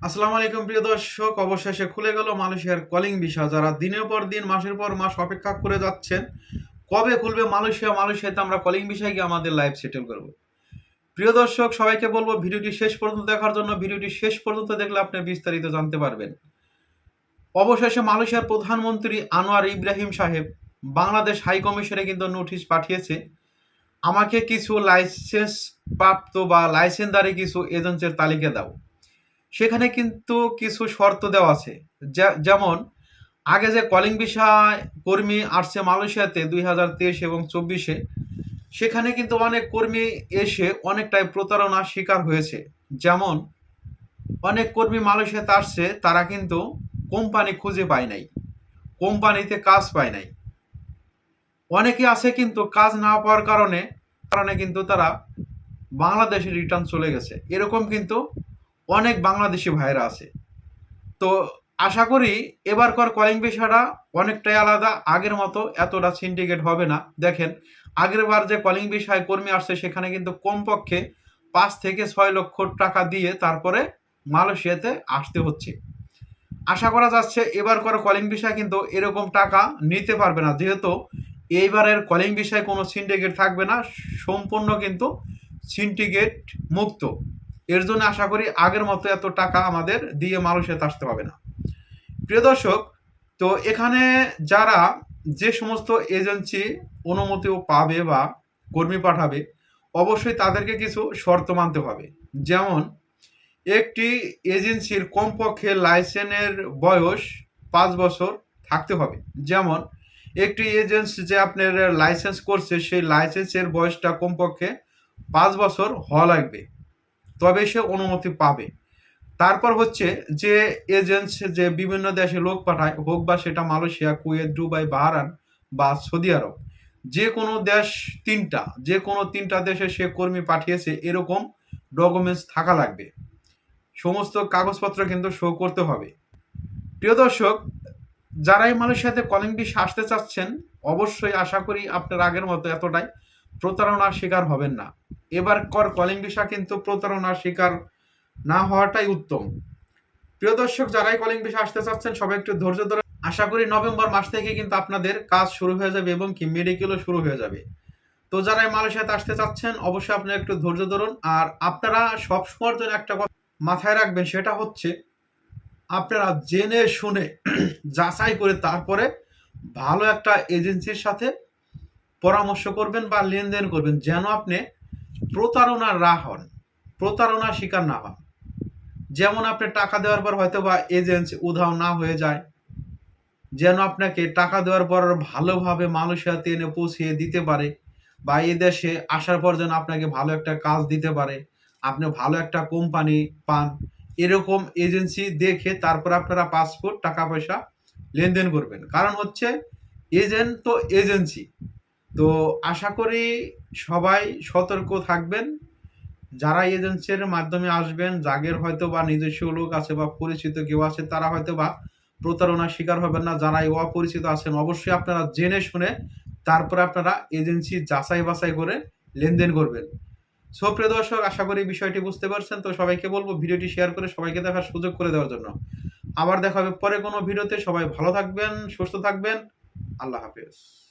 আসসালামু আলাইকুম, প্রিয় দর্শক। অবশেষে খুলে গেল মালয়েশিয়ার কলিং ভিসা যারা দিনের পর দিন, মাসের পর মাস অপেক্ষা করে যাচ্ছেন, কবে খুলবে মালয়েশিয়া, মালয়েশিয়াতে আমরা কলিং ভিসায় গিয়ে আমাদের লাইফ সেটেল করব। প্রিয় দর্শক, সবাইকে বলব, ভিডিওটি শেষ পর্যন্ত দেখার জন্য, ভিডিওটি শেষ পর্যন্ত দেখলে আপনি বিস্তারিত জানতে পারবেন। অবশেষে মালয়েশিয়ার প্রধানমন্ত্রী আনোয়ার ইব্রাহিম সাহেব বাংলাদেশ হাই কমিশনে কিন্তু নোটিশ পাঠিয়েছে। আমাকে কিছু লাইসেন্স প্রাপ্ত বা লাইসেন্সদারি কিছু এজেন্সির তালিকা দাও। সেখানে কিন্তু কিছু শর্ত দেওয়া আছে। যেমন, আগে যে কলিং বিষয় কর্মী আসছে মালয়েশিয়াতে দুই হাজার তেইশ এবং চব্বিশে, সেখানে কিন্তু অনেক কর্মী এসে অনেকটাই প্রতারণার শিকার হয়েছে। যেমন, অনেক কর্মী মালয়েশিয়াতে আসছে, তারা কিন্তু কোম্পানি খুঁজে পায় নাই, কোম্পানিতে কাজ পায় নাই। অনেকে আছে কিন্তু কাজ না পাওয়ার কারণে কারণে কিন্তু তারা বাংলাদেশে রিটার্ন চলে গেছে। এরকম কিন্তু অনেক বাংলাদেশি ভাইরা আছে। তো আশা করি এবারকার কলিং পেশাটা অনেকটাই আলাদা। আগের মতো এতটা সিন্ডিকেট হবে না। দেখেন, আগের বার যে কলিং বিষয় কর্মী আসছে, সেখানে কিন্তু কমপক্ষে পাঁচ থেকে ছয় লক্ষ টাকা দিয়ে তারপরে মালয়েশিয়াতে আসতে হচ্ছে। আশা করা যাচ্ছে এবারকার কলিং বিষয় কিন্তু এরকম টাকা নিতে পারবে না। যেহেতু এইবারের কলিং বিষয়ে কোনো সিন্ডিকেট থাকবে না, সম্পূর্ণ কিন্তু সিন্ডিকেট মুক্ত। এর জন্য আশা করি আগের মতো এত টাকা আমাদের দিয়ে মালয়েশিয়াতে আসতে হবে না। প্রিয় দর্শক, তো এখানে যারা যে সমস্ত এজেন্সি অনুমতিও পাবে বা কর্মী পাঠাবে, অবশ্যই তাদেরকে কিছু শর্ত মানতে হবে। যেমন, একটি এজেন্সির কমপক্ষে লাইসেন্সের বয়স পাঁচ বছর থাকতে হবে। যেমন, একটি এজেন্সি যে আপনার লাইসেন্স করছে, সেই লাইসেন্সের বয়সটা কমপক্ষে পাঁচ বছর হওয়া লাগবে। তবে সে অনুমতি পাবে। তারপর হচ্ছে যে এজেন্টস যে বিভিন্ন দেশে লোক পাঠায়, হোক বা সেটা মালয়েশিয়া, কুয়েত, দুবাই বাহারান বা সৌদি আরব, যে কোনো দেশ তিনটা, যে কোনো তিনটা দেশে সে কর্মী পাঠিয়েছে, এরকম ডকুমেন্টস থাকা লাগবে। সমস্ত কাগজপত্র কিন্তু শো করতে হবে। প্রিয় দর্শক যারাই মালয়েশিয়াতে কলিং বিষ আসতে চাচ্ছেন, অবশ্যই আশা করি আপনার আগের মতো এতটাই প্রতারণার শিকার হবেন না। এবার কর কলিং ভিসা কিন্তু প্রতারণার শিকার না হওয়াটাই উত্তম। প্রিয় দর্শক, যারাই কলিং ভিসা আসতে চাচ্ছেন, সবাই একটু ধৈর্য ধরে আশা করি নভেম্বর মাস থেকে কিন্তু আপনাদের কাজ শুরু হয়ে যাবে এবং কি মেডিকেলও শুরু হয়ে যাবে। তো যারাই মালয়েশিয়াতে আসতে চাচ্ছেন, অবশ্যই আপনারা একটু ধৈর্য ধরুন। আর আপনারা সবসময়ের জন্য একটা কথা মাথায় রাখবেন, সেটা হচ্ছে আপনারা জেনে শুনে যাচাই করে তারপরে ভালো একটা এজেন্সির সাথে পরামর্শ করবেন বা লেনদেন করবেন। যেন আপনি প্রতারণার রা হন। প্রতারণার শিকার না হন। যেমন আপনি টাকা দেওয়ার পর হয়তো বা এজেন্সি উধাও না হয়ে যায়, যেন আপনাকে টাকা দেওয়ার পর ভালোভাবে মানুষের হাতে এনে পৌঁছিয়ে দিতে পারে, বা এই দেশে আসার পর যেন আপনাকে ভালো একটা কাজ দিতে পারে, আপনি ভালো একটা কোম্পানি পান, এরকম এজেন্সি দেখে তারপর আপনারা পাসপোর্ট টাকা পয়সা লেনদেন করবেন। কারণ হচ্ছে এজেন্ট তো এজেন্সি তো আশা করি সবাই সতর্ক থাকবেন। যারা এজেন্সির মাধ্যমে আসবেন যাদের হয়তো বা নিজস্ব লোক আছে বা পরিচিত কেউ আছে, তারা হয়তো বা প্রতারণার শিকার হবেন না। যারা অপরিচিত আছেন, অবশ্যই আপনারা জেনে শুনে তারপরে আপনারা এজেন্সি যাচাই বাছাই করে লেনদেন করবেন। সো, প্রিয় দর্শক, আশা করি বিষয়টি বুঝতে পারছেন। তো সবাইকে বলব, ভিডিওটি শেয়ার করে সবাইকে দেখার সুযোগ করে দেওয়ার জন্য। আবার দেখা হবে পরে কোনো ভিডিওতে। সবাই ভালো থাকবেন, সুস্থ থাকবেন। আল্লাহ হাফেজ।